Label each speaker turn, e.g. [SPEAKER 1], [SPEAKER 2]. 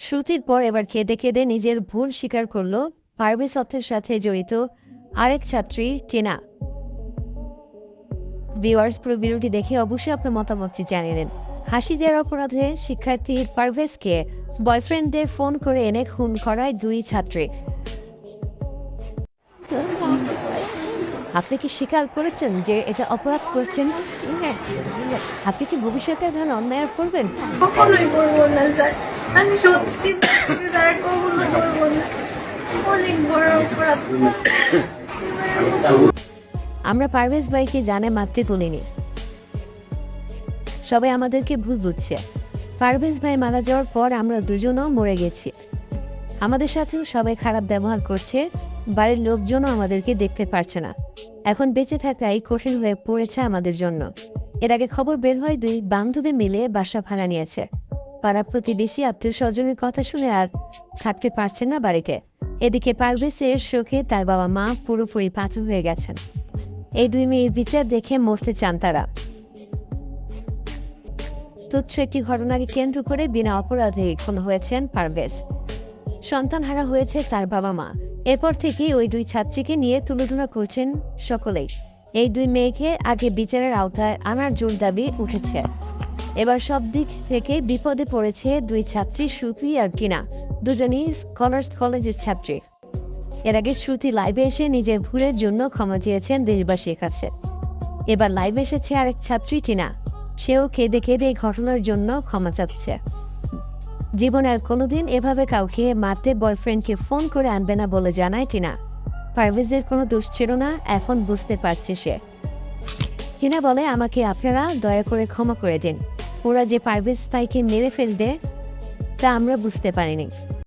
[SPEAKER 1] শ্রুতির পর এবার কেঁদে কেঁদে নিজের ভুল স্বীকার করল পারভেজ অর্থের সাথে জড়িত আরেক ছাত্রী, টিনা। ভিউয়ার্স, পুরো ভিডিওটি দেখে অবশ্যই আপনার মতামতটি জানিয়ে দেন। হাসি দেওয়ার অপরাধে শিক্ষার্থী পারভেজকে বয়ফ্রেন্ডদের ফোন করে এনে খুন করায় দুই ছাত্রী। আপনি কি স্বীকার করেছেন যে এটা অপরাধ করছেন? আপনি কি ভবিষ্যতে ধরেন অন্যায় করবেন?
[SPEAKER 2] কখনোই করব না স্যার। আমি সত্যি বলছি, কখনো করব না। অনেক বড় অপরাধ।
[SPEAKER 1] আমরা পারভেজ ভাইকে জানে মারতে তুলিনি। সবাই আমাদেরকে ভুল বুঝছে। পারভেজ ভাই মারা যাওয়ার পর আমরা দুজনও মরে গেছি। আমাদের সাথেও সবাই খারাপ ব্যবহার করছে। বাড়ির লোকজনও আমাদেরকে দেখতে পারছে না। এখন বেঁচে থাকাই কঠিন হয়ে পড়েছে আমাদের জন্য। এর আগে খবর বের হয় দুই বান্ধবী মিলে বাসা ভাড়া নিয়েছে। পাড়া প্রতিবেশী আত্মীয় স্বজনের কথা শুনে আর থাকতে পারছেন না বাড়িতে। এদিকে পারভেজের শোকে তার বাবা মা পুরোপুরি পাঁচু হয়ে গেছেন। এই দুই মেয়ের বিচার দেখে মরতে চান তারা। তুচ্ছ একটি ঘটনাকে কেন্দ্র করে বিনা অপরাধে খুন হয়েছেন পারভেজ। সন্তান হারা হয়েছে তার বাবা মা। এরপর থেকেই ওই দুই ছাত্রীকে নিয়ে তুলোধনা করছেন সকলেই। এই দুই মেয়েকে আগে বিচারের আওতায় আনার জোর দাবি উঠেছে। এবার সব দিক থেকে বিপদে পড়েছে দুই ছাত্রী সুফি আর কিনা, দুজনই স্কলার্স কলেজের ছাত্রী। এর আগে শ্রুতি লাইভে এসে নিজের ভুলের জন্য ক্ষমা চেয়েছেন দেশবাসীর কাছে। এবার লাইভে এসেছে আরেক ছাত্রী টিনা, সেও কেঁদে কেঁদে এই ঘটনার জন্য ক্ষমা চাচ্ছে। জীবনে আর কোনোদিন এভাবে কাউকে মারতে বয়ফ্রেন্ডকে ফোন করে আনবে না বলে জানায় টিনা। পারভেজের কোনো দোষ ছিল না, এখন বুঝতে পারছে সে। টিনা বলে, আমাকে আপনারা দয়া করে ক্ষমা করে দিন। ওরা যে পারভেজ ভাইকে মেরে ফেলবে, তা আমরা বুঝতে পারিনি।